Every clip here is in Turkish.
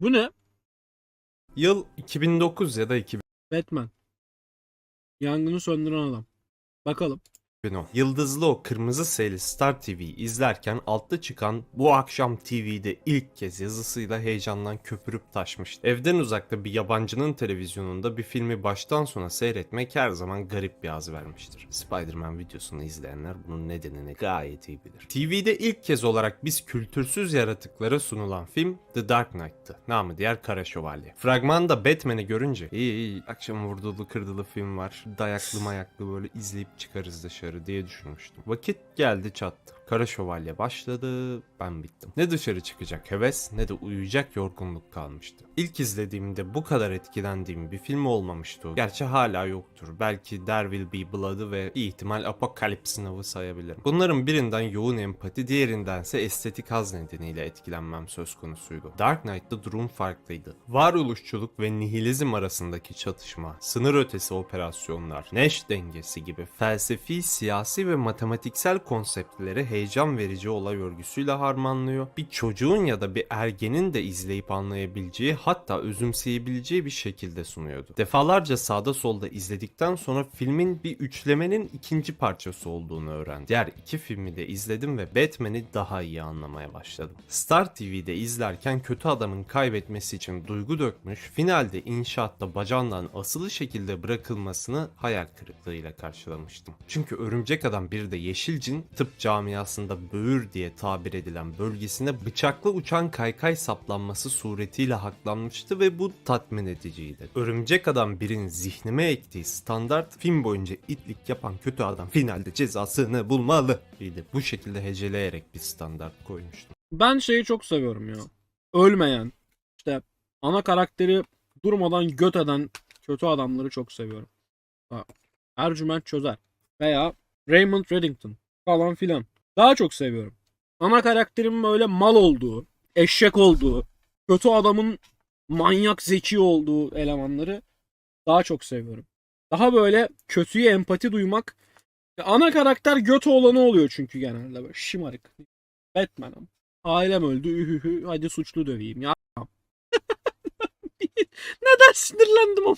Bu ne? Yıl 2009 ya da 2010. Batman. Yangını söndüren adam. Bakalım. Yıldızlı o kırmızı seyli Star TV izlerken altta çıkan bu akşam TV'de ilk kez yazısıyla heyecandan köpürüp taşmıştı. Evden uzakta bir yabancının televizyonunda bir filmi baştan sona seyretmek her zaman garip bir haz vermiştir. Spider-Man videosunu izleyenler bunun nedenini gayet iyi bilir. TV'de ilk kez olarak biz kültürsüz yaratıklara sunulan film The Dark Knight'tı. Namı diğer Kara Şövalye. Fragmanda Batman'i görünce iyi iyi akşam vurdulu kırdılı film var. Dayaklı mayaklı böyle izleyip çıkarız dışarı diye düşünmüştüm. Vakit geldi çattı. Kara Şövalye başladı, ben bittim. Ne dışarı çıkacak heves ne de uyuyacak yorgunluk kalmıştı. İlk izlediğimde bu kadar etkilendiğim bir film olmamıştı. Gerçi hala yoktur. Belki There Will Be Blood'ı ve ihtimal Apocalypse Now'ı sayabilirim. Bunların birinden yoğun empati, diğerindense estetik haz nedeniyle etkilenmem söz konusuydu. Dark Knight'ta durum farklıydı. Varoluşçuluk ve nihilizm arasındaki çatışma, sınır ötesi operasyonlar, Nash dengesi gibi felsefi, siyasi ve matematiksel konseptleri heyecan verici olay örgüsüyle harmanlıyor. Bir çocuğun ya da bir ergenin de izleyip anlayabileceği hatta özümseyebileceği bir şekilde sunuyordu. Defalarca sağda solda izledikten sonra filmin bir üçlemenin ikinci parçası olduğunu öğrendim. Diğer iki filmi de izledim ve Batman'i daha iyi anlamaya başladım. Star TV'de izlerken kötü adamın kaybetmesi için duygu dökmüş, finalde inşaatta bacağından asılı şekilde bırakılmasını hayal kırıklığıyla karşılamıştım. Çünkü Örümcek Adam bir de Yeşilcin tıp camiasında böğür diye tabir edilen bölgesine bıçakla uçan kaykay saplanması suretiyle haklanmıştı ve bu tatmin ediciydi. Örümcek Adam birin zihnime ektiği standart film boyunca itlik yapan kötü adam finalde cezasını bulmalı idi. Bu şekilde heceleyerek bir standart koymuştum. Ben şeyi çok seviyorum ya. Ölmeyen. işte ana karakteri durmadan göt eden kötü adamları çok seviyorum. Ha, Ercüment Çözer. Veya Raymond Reddington falan filan. Daha çok seviyorum. Ana karakterin böyle mal olduğu, eşek olduğu, kötü adamın manyak zeki olduğu elemanları daha çok seviyorum. Daha böyle kötüye empati duymak ana karakter göt olanı oluyor çünkü genelde böyle şımarık. Batman'ım. Ailem öldü. Ühühü. Hadi suçlu döveyim ya. Neden sinirlendim ama?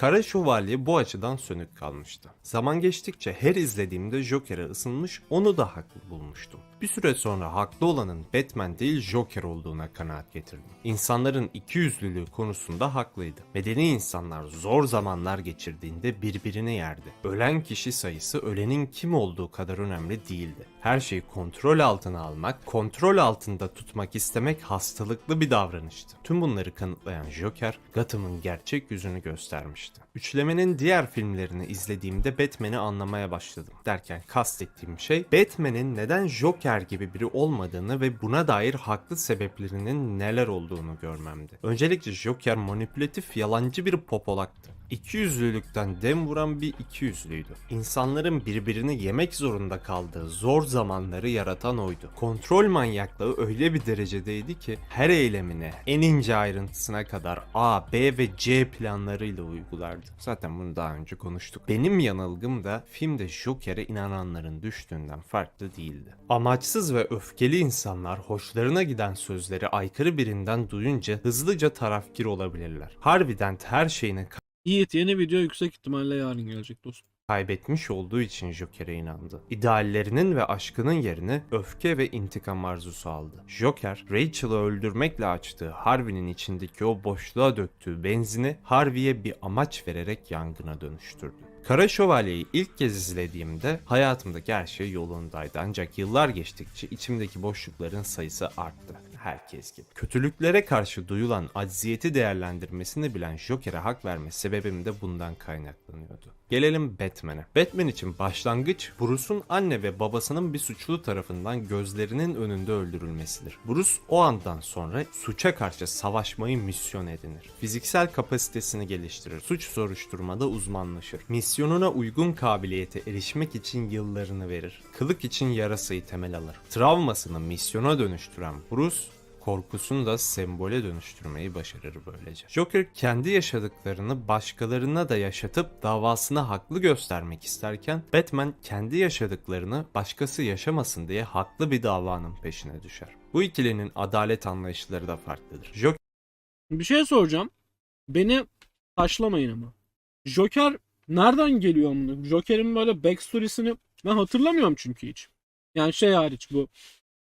Kara Şövalye bu açıdan sönük kalmıştı. Zaman geçtikçe her izlediğimde Joker'e ısınmış, onu da haklı bulmuştum. Bir süre sonra haklı olanın Batman değil Joker olduğuna kanaat getirdim. İnsanların ikiyüzlülüğü konusunda haklıydı. Medeni insanlar zor zamanlar geçirdiğinde birbirini yerdi. Ölen kişi sayısı ölenin kim olduğu kadar önemli değildi. Her şeyi kontrol altına almak, kontrol altında tutmak istemek hastalıklı bir davranıştı. Tüm bunları kanıtlayan Joker, Gotham'ın gerçek yüzünü göstermişti. Üçlemenin diğer filmlerini izlediğimde Batman'i anlamaya başladım. Derken kastettiğim şey Batman'in neden Joker gibi biri olmadığını ve buna dair haklı sebeplerinin neler olduğunu görmemdi. Öncelikle Joker manipülatif yalancı bir popolaktı. İkiyüzlülükten dem vuran bir ikiyüzlüydü. İnsanların birbirini yemek zorunda kaldığı zor zamanları yaratan oydu. Kontrol manyaklığı öyle bir derecedeydi ki her eylemine en ince ayrıntısına kadar A, B ve C planlarıyla uygulardı. Zaten bunu daha önce konuştuk. Benim yanılgım da filmde Joker'e inananların düştüğünden farklı değildi. Amaçsız ve öfkeli insanlar hoşlarına giden sözleri aykırı birinden duyunca hızlıca tarafgir olabilirler. Harbiden her şeyini Yiğit yeni video yüksek ihtimalle yarın gelecek dostum. kaybetmiş olduğu için Joker'e inandı. İdeallerinin ve aşkının yerine öfke ve intikam arzusu aldı. Joker, Rachel'ı öldürmekle açtığı Harvey'nin içindeki o boşluğa döktüğü benzini Harvey'e bir amaç vererek yangına dönüştürdü. Kara Şövalye'yi ilk kez izlediğimde hayatımdaki her şey yolundaydı ancak yıllar geçtikçe içimdeki boşlukların sayısı arttı. Herkes gibi. Kötülüklere karşı duyulan acziyeti değerlendirmesini bilen Joker'e hak verme sebebim de bundan kaynaklanıyordu. Gelelim Batman'e. Batman için başlangıç Bruce'un anne ve babasının bir suçlu tarafından gözlerinin önünde öldürülmesidir. Bruce o andan sonra suça karşı savaşmayı misyon edinir. Fiziksel kapasitesini geliştirir. Suç soruşturmada uzmanlaşır. Misyonuna uygun kabiliyete erişmek için yıllarını verir. Kılık için yarasayı temel alır. Travmasını misyona dönüştüren Bruce korkusunu da sembole dönüştürmeyi başarır böylece. Joker kendi yaşadıklarını başkalarına da yaşatıp davasını haklı göstermek isterken Batman kendi yaşadıklarını başkası yaşamasın diye haklı bir davanın peşine düşer. Bu ikilinin adalet anlayışları da farklıdır. Joker Bir şey soracağım. Beni taşlamayın ama. Joker nereden geliyor bunu? Joker'in böyle backstory'sini ben hatırlamıyorum çünkü hiç. Yani şey hariç bu.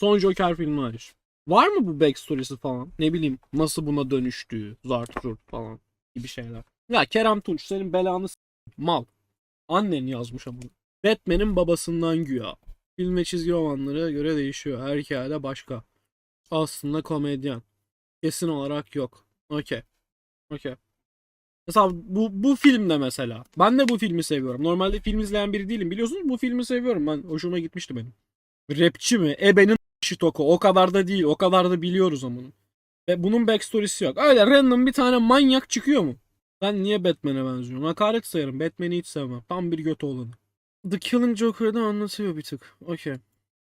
Son Joker filmi hariç. Var mı bu backstory'si falan? Ne bileyim nasıl buna dönüştüğü, zart zurt falan gibi şeyler. Ya Kerem Tunç senin belanı s- mal. Annen yazmış ama. Batman'in babasından güya. Film ve çizgi romanlara göre değişiyor. Her hikayede başka. Aslında komedyen. Kesin olarak yok. Okey. Okey. Mesela bu, bu filmde mesela. Ben de bu filmi seviyorum. Normalde film izleyen biri değilim. Biliyorsunuz bu filmi seviyorum. Ben hoşuma gitmişti benim. Rapçi mi? Ebenin şitoko. O kadar da değil. O kadar da biliyoruz ama. Ve bunun backstory'si yok. Öyle random bir tane manyak çıkıyor mu? Sen niye Batman'e benziyorsun? Hakaret sayarım. Batman'i hiç sevmem. Tam bir göt oğlanı. The Killing Joker'da anlatıyor bir tık. Okey.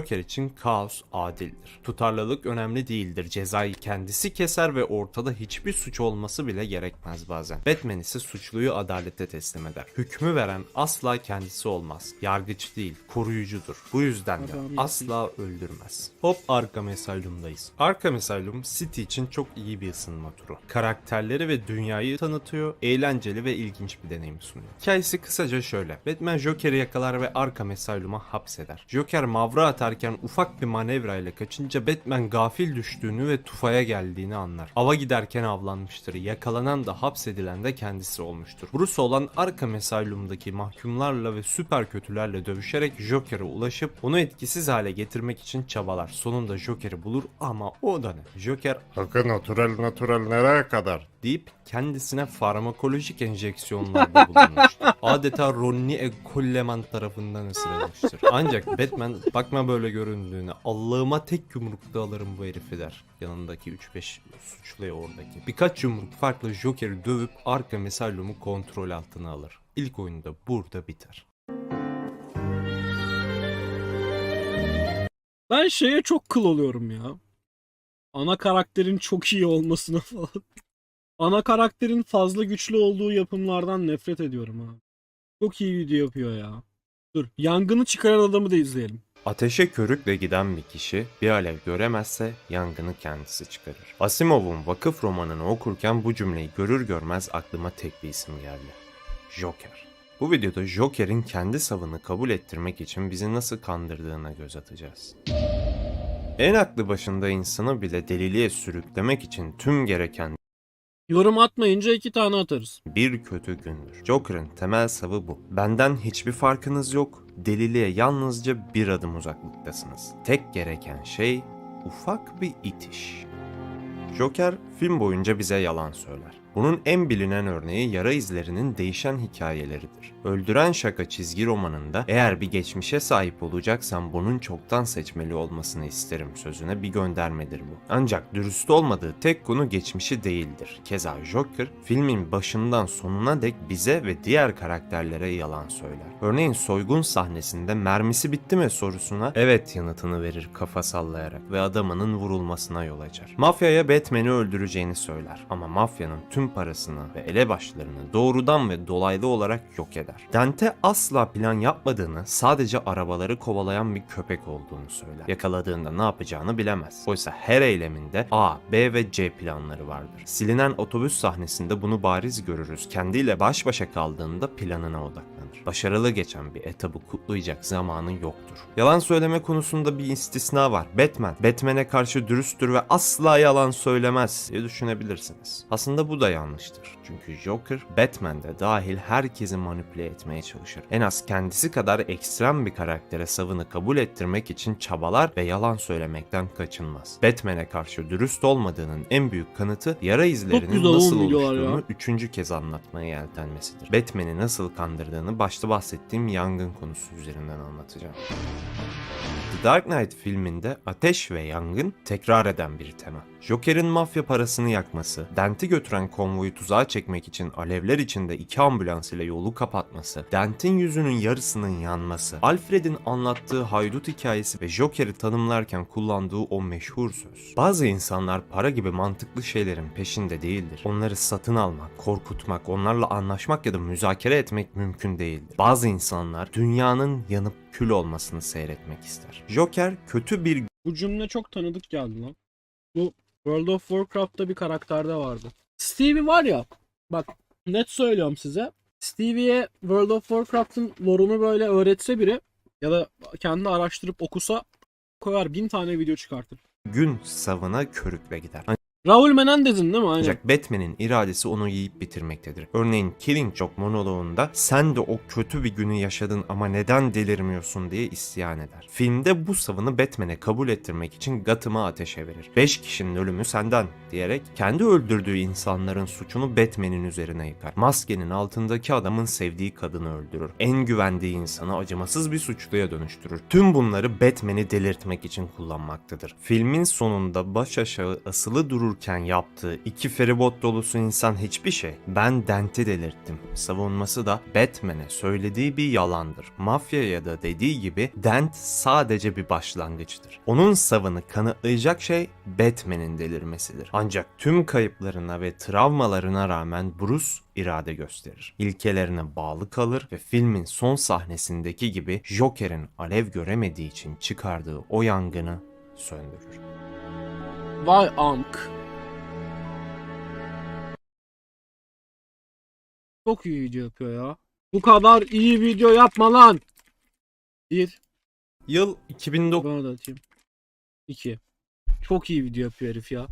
Joker için kaos adildir. Tutarlılık önemli değildir. Cezayı kendisi keser ve ortada hiçbir suç olması bile gerekmez bazen. Batman ise suçluyu adalete teslim eder. Hükmü veren asla kendisi olmaz. Yargıç değil, koruyucudur. Bu yüzden de asla öldürmez. Hop Arkham Asylum'dayız. Arkham Asylum City için çok iyi bir ısınma turu. Karakterleri ve dünyayı tanıtıyor, eğlenceli ve ilginç bir deneyim sunuyor. Hikayesi kısaca şöyle. Batman Joker'i yakalar ve Arkham Asylum'a hapseder. Joker mavra atarken ufak bir manevrayla kaçınca Batman gafil düştüğünü ve tufaya geldiğini anlar. Ava giderken avlanmıştır. Yakalanan da hapsedilen de kendisi olmuştur. Bruce olan Arkham Asylum'daki mahkumlarla ve süper kötülerle dövüşerek Joker'e ulaşıp onu etkisiz hale getirmek için çabalar. Sonunda Joker'i bulur ama o da ne? Joker Bakın natural natural nereye kadar? Deyip kendisine farmakolojik enjeksiyonlarda bulunmuştur. Adeta Ronnie Coleman tarafından ısırılmıştır. Ancak Batman bakma böyle göründüğüne Allah'ıma tek yumrukta alırım bu herifi der. Yanındaki 3-5 suçluya oradaki. Birkaç yumruk farklı Joker'i dövüp Arkham Asylum'u kontrol altına alır. İlk oyunda burada biter. Ben şeye çok kıl oluyorum ya. Ana karakterin çok iyi olmasına falan. Ana karakterin fazla güçlü olduğu yapımlardan nefret ediyorum abi. Çok iyi video yapıyor ya. Dur, yangını çıkaran adamı da izleyelim. Ateşe körükle giden bir kişi bir alev göremezse yangını kendisi çıkarır. Asimov'un vakıf romanını okurken bu cümleyi görür görmez aklıma tek bir isim geldi. Joker. Bu videoda Joker'in kendi savını kabul ettirmek için bizi nasıl kandırdığına göz atacağız. En aklı başında insanı bile deliliğe sürüklemek için tüm gereken Yorum atmayınca iki tane atarız. bir kötü gündür. Joker'ın temel savı bu. Benden hiçbir farkınız yok. Deliliğe yalnızca bir adım uzaklıktasınız. Tek gereken şey ufak bir itiş. Joker film boyunca bize yalan söyler. Bunun en bilinen örneği yara izlerinin değişen hikayeleridir. Öldüren Şaka çizgi romanında eğer bir geçmişe sahip olacaksam bunun çoktan seçmeli olmasını isterim sözüne bir göndermedir bu. Ancak dürüst olmadığı tek konu geçmişi değildir. Keza Joker filmin başından sonuna dek bize ve diğer karakterlere yalan söyler. Örneğin soygun sahnesinde mermisi bitti mi sorusuna evet yanıtını verir kafa sallayarak ve adamının vurulmasına yol açar. Mafyaya Batman'i öldüreceğini söyler ama mafyanın tüm parasını ve elebaşlarını doğrudan ve dolaylı olarak yok eder. Dante asla plan yapmadığını, sadece arabaları kovalayan bir köpek olduğunu söyler. Yakaladığında ne yapacağını bilemez. Oysa her eyleminde A, B ve C planları vardır. Silinen otobüs sahnesinde bunu bariz görürüz. Kendiyle baş başa kaldığında planına odaklanır. Başarılı geçen bir etabı kutlayacak zamanı yoktur. Yalan söyleme konusunda bir istisna var. Batman, Batman'e karşı dürüsttür ve asla yalan söylemez diye düşünebilirsiniz. Aslında bu da yanlıştır. Çünkü Joker, Batman de dahil herkesi manipüle etmeye çalışır. En az kendisi kadar ekstrem bir karaktere savını kabul ettirmek için çabalar ve yalan söylemekten kaçınmaz. Batman'e karşı dürüst olmadığının en büyük kanıtı yara izlerinin nasıl oluştuğunu ya. üçüncü kez anlatmaya yeltenmesidir. Batman'i nasıl kandırdığını başta bahsettiğim yangın konusu üzerinden anlatacağım. The Dark Knight filminde ateş ve yangın tekrar eden bir tema. Joker'in mafya parasını yakması, Dent'i götüren konvoyu tuzağa çekmek için alevler içinde iki ambulans ile yolu kapatması, Dent'in yüzünün yarısının yanması, Alfred'in anlattığı haydut hikayesi ve Joker'i tanımlarken kullandığı o meşhur söz. Bazı insanlar para gibi mantıklı şeylerin peşinde değildir. Onları satın almak, korkutmak, onlarla anlaşmak ya da müzakere etmek mümkün değildir. Bazı insanlar dünyanın yanıp kül olmasını seyretmek ister. Joker kötü bir Bu cümle çok tanıdık geldi lan. Bu World of Warcraft'ta bir karakterde vardı. Stevie var ya. Bak net söylüyorum size. Stevie'ye World of Warcraft'ın lore'unu böyle öğretse biri ya da kendi araştırıp okusa koyar bin tane video çıkartır. gün savına körükle gider. Raul Menendez'in değil mi? Aynen. Ancak Batman'in iradesi onu yiyip bitirmektedir. Örneğin Killing Joke monoloğunda sen de o kötü bir günü yaşadın ama neden delirmiyorsun diye isyan eder. Filmde bu savını Batman'e kabul ettirmek için Gotham'ı ateşe verir. 5 kişinin ölümü senden diyerek kendi öldürdüğü insanların suçunu Batman'in üzerine yıkar. Maskenin altındaki adamın sevdiği kadını öldürür. En güvendiği insanı acımasız bir suçluya dönüştürür. Tüm bunları Batman'i delirtmek için kullanmaktadır. Filmin sonunda baş aşağı asılı dururken yaptığı iki feribot dolusu insan hiçbir şey. Ben Dent'i delirttim. Savunması da Batman'e söylediği bir yalandır. Mafyaya da dediği gibi Dent sadece bir başlangıçtır. Onun savını kanıtlayacak şey Batman'in delirmesidir. Ancak tüm kayıplarına ve travmalarına rağmen Bruce irade gösterir. İlkelerine bağlı kalır ve filmin son sahnesindeki gibi Joker'in alev göremediği için çıkardığı o yangını söndürür. Vay ank. Çok iyi video yapıyor ya. Bu kadar iyi video yapma lan. Bir. Yıl 2009 Bana da atayım. İki. Çok iyi video yapıyor herif ya.